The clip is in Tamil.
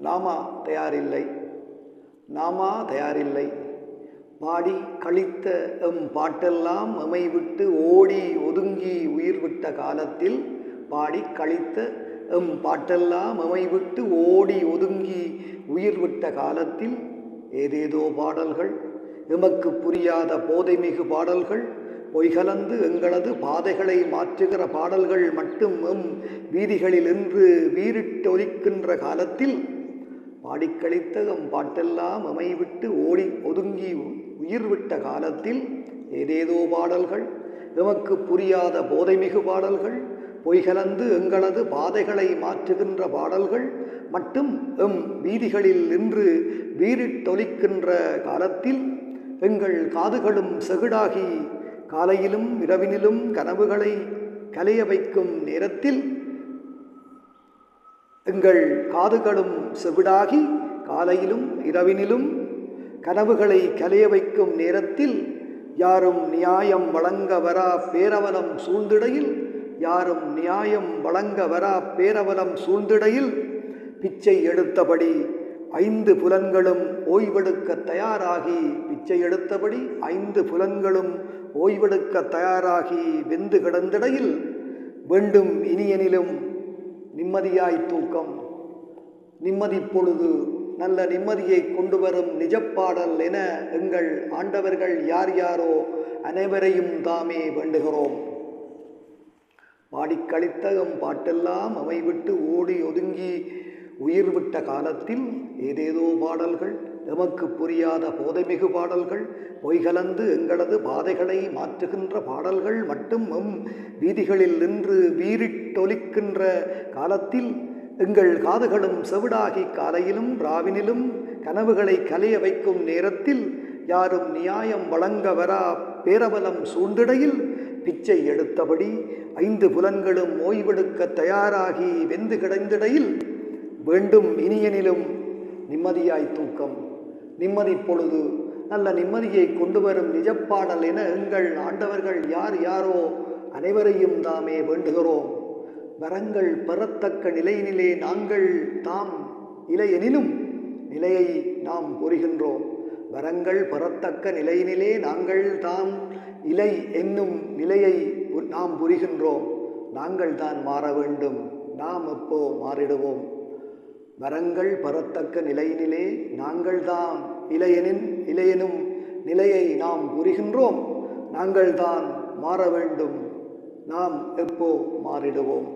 நாமா தயாரில்லை. நாமா தயாரில்லை. பாடி கழித்த எம் பாட்டெல்லாம் எமை விட்டு ஓடி ஒதுங்கி உயிர் விட்ட காலத்தில் பாடி கழித்த எம் பாட்டெல்லாம் எமை விட்டு ஓடி ஒதுங்கி உயிர் விட்ட காலத்தில் ஏதேதோ பாடல்கள் எமக்கு புரியாத போதைமிகு பாடல்கள் பொய்கலந்து எங்களது பாதைகளை மாற்றுகிற பாடல்கள் மட்டும் எம் வீதிகளில் என்று வீரிட்டொலிக்கின்ற காலத்தில் பாடிக்கழித்த எம் பாட்டெல்லாம் அமைவிட்டு ஓடி ஒதுங்கி உயிர் விட்ட காலத்தில் ஏதேதோ பாடல்கள் எமக்கு புரியாத போதைமிகு பாடல்கள் பொய்கலந்து எங்களது பாதைகளை மாற்றுகின்ற பாடல்கள் மட்டும் எம் வீதிகளில் நின்று வீரிட்டொலிக்கின்ற காலத்தில் எங்கள் காதுகளும் செகுடாகி காலையிலும் இரவினிலும் கனவுகளை கலைய வைக்கும் நேரத்தில் எங்கள் காதுகளும் செவிடாகி காலையிலும் இரவினிலும் கனவுகளை கலைய வைக்கும் நேரத்தில் யாரும் நியாயம் வழங்க வரா பேரவலம் சூழ்ந்திடையில் யாரும் நியாயம் வழங்க வரா பேரவலம் சூழ்ந்திடையில் பிச்சை எடுத்தபடி ஐந்து புலன்களும் ஓய்வெடுக்க தயாராகி பிச்சை எடுத்தபடி ஐந்து புலன்களும் ஓய்வெடுக்க தயாராகி வெந்து கிடந்திடையில் வேண்டும் இனியனிலும் நிம்மதியாய் தூக்கம். நிம்மதி பொழுது நல்ல நிம்மதியை கொண்டு வரும் நிஜப்பாடல் என எங்கள் ஆண்டவர்கள் யார் யாரோ அனைவரையும் தாமே வேண்டுகிறோம். பாடிக்கழித்த எம் பாட்டெல்லாம் அவை விட்டு ஓடி ஒதுங்கி உயிர் விட்ட காலத்தில் ஏதேதோ பாடல்கள் எமக்கு புரியாத போதைமிகு பாடல்கள் பொய்கலந்து எங்களது பாதைகளை மாற்றுகின்ற பாடல்கள் மட்டும் எம் வீதிகளில் நின்று வீரிட்டொலிக்கின்ற காலத்தில் எங்கள் காதுகளும் செவிடாகி காலையிலும் ராவினிலும் கனவுகளை கலைய வைக்கும் நேரத்தில் யாரும் நியாயம் வழங்க வரா பேரபலம் சூழ்ந்திடையில் பிச்சை எடுத்தபடி ஐந்து புலன்களும் ஓய்வெடுக்க தயாராகி வெந்து கிடந்திடையில் வேண்டும் இனியனிலும் நிம்மதியாய் தூக்கம். நிம்மதி பொழுது. நல்ல நிம்மதியை கொண்டு வரும் நிஜப்பாடல் என எங்கள் ஆண்டவர்கள் யார் யாரோ அனைவரையும் தாமே வேண்டுகிறோம். வரங்கள் பெறத்தக்க நிலையினிலே நாங்கள் தாம் இலையெனினும் நிலையை நாம் புரிகின்றோம் வரங்கள் பெறத்தக்க நிலையினிலே நாங்கள் தாம் இலை என்னும் நிலையை நாம் புரிகின்றோம். நாங்கள் தான் மாற வேண்டும். நாம் எப்போ மாறிடுவோம்? வரங்கள் பரத்தக்க நிலையினிலே நாங்கள் தான் இலையெனின் இலையெனும் நிலையை நாம் புரிகின்றோம் நாங்கள் தான் மாற வேண்டும். நாம் எப்போ மாறிடுவோம்?